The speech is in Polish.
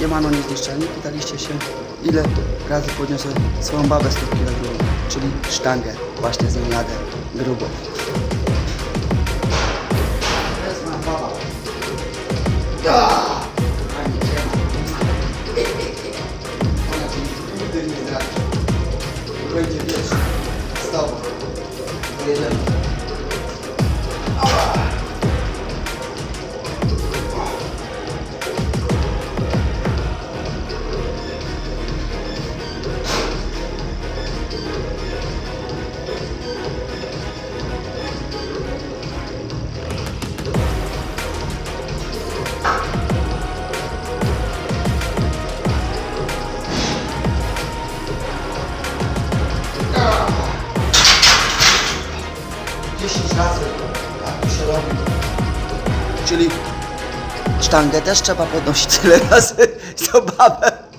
Siemano niezniszczalni, pytaliście się ile razy podniosę swoją babę 100 kg czyli sztangę. Właśnie z nią grubo. Będzie wiesz, z. Pojedziemy. Dziesięć razy tak się robi. Czyli sztangę też trzeba podnosić tyle razy, co babę.